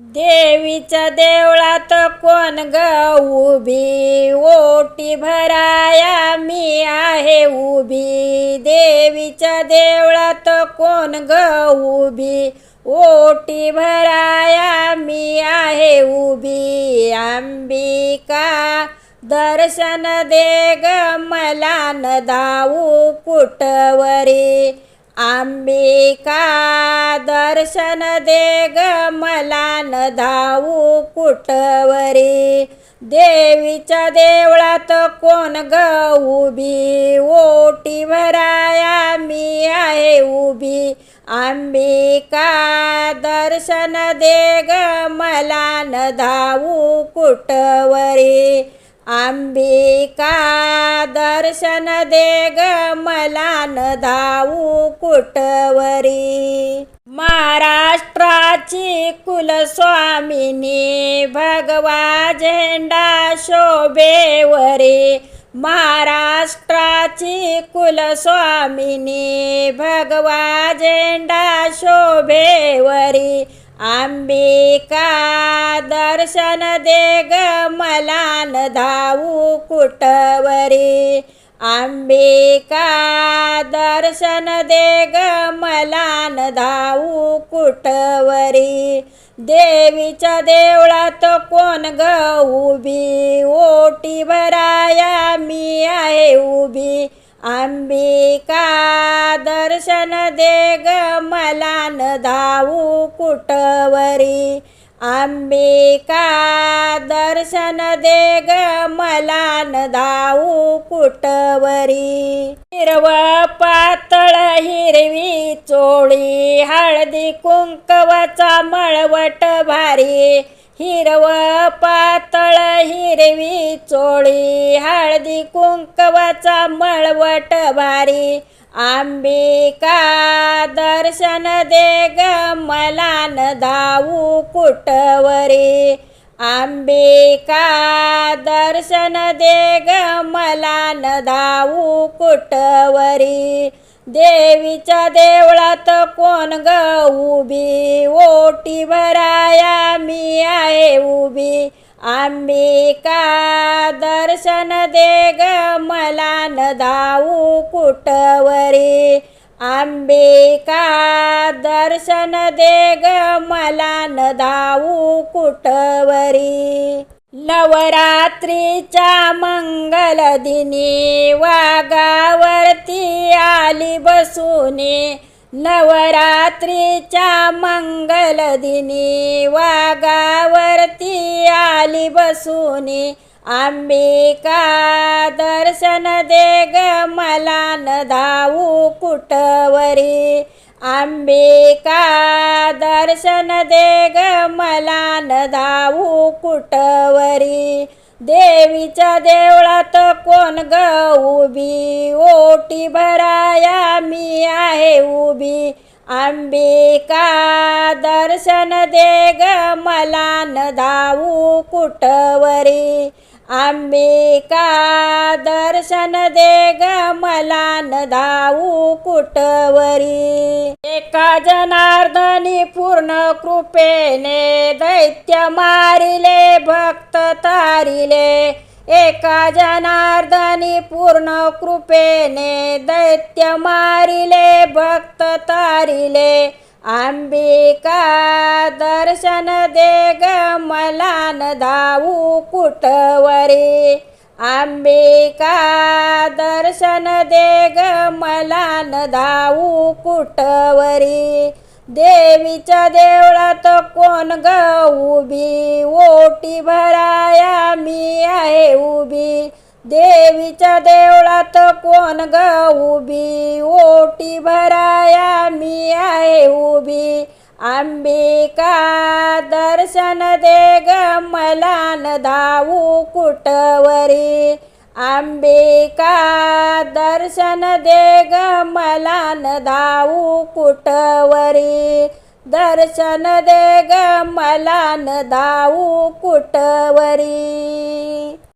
देवीच्या देवळात कोण ग उभी? ओटी भराया मी आहे उभी. देवीच्या देवळात कोण ग उभी? ओटी भराया मी आहे उभी. अंबिका दर्शन दे ग मला न धावू कुटवरी आंबिका दर्शन दे ग मला न धावू कुटवरी देवीच्या देवळात कोण ग उभी? ओटी भराया मी आहे उभी. आंबिका दर्शन दे ग मला न धावू कुटवरी अंबिका दर्शन दे ग मला न धावू कुटवरी महाराष्ट्राची कुलस्वामिनी भगवा झेंडा शोभेवरी. महाराष्ट्राची कुलस्वामिनी भगवा झेंडा शोभेवरी. अंबिका दर्शन दे ग मलान धावू कुटवरी अंबिका दर्शन दे ग मलान धावू कुटवरी देवीच्या देवळात कोण ग उभी? ओटी भराया मी आहे उभी. अंबिका दर्शन दे ग मला न धावू कुटवरी अंबिका दर्शन दे ग मला न धावू कुटवरी हिरव पातळ हिरवी चोळी हळदी कुंकवाचा मळवट भारी. हिरव पातळ हिरवी चोळी हळदी कुंकवाचा मळवट भारी. आंबिका दर्शन दे ग मलान धावू कुटवरी आंबिका दर्शन दे ग मलान धावू कुटवरी देवीच्या देवळात कोण ग उभी? ओटी भराया मी आहे उभी. अंबिका दर्शन दे ग? मला न धाऊ कुटवरी अंबिका दर्शन दे ग? मला न धाऊ कुटवरी नवरात्रीच्या मंगल दिनी वागावर आली बसूने नवरात्रीच्या मंगल दिनी वागावरती आली बसूने. अंबिका दर्शन दे ग मला न धावू कुटवरी अंबिका दर्शन दे ग मला न धावू कुटवरी देवीच्या देवळात कोण ग उभी? ओटी भराया मी आहे उभी. अंबिका दर्शन दे ग मला न धावू कुटवरी अंबिका दर्शन दे ग मला न धावू कुटवरी एका जनार्दनी पूर्ण कृपेने दैत्य मारिले भक्त तारिले. एका जनार्दनी पूर्ण कृपेने दैत्य मारिले भक्त तारिले. अंबिका दर्शन दे ग मला न धावू कुटवरी अंबिका दर्शन दे ग मला न धावू कुटवरी देवीच्या देवळात कोण ग उभी? ओटी भराया मी आहे उभी. देवीच्या देवळात कोण ग उभी? ओटी भराया मी आहे उभी. अंबिका दर्शन दे ग मला न धावू कुटवरी अंबिका दर्शन दे ग मला न धावू कुटवरी दर्शन दे ग मला न धावू कुटवरी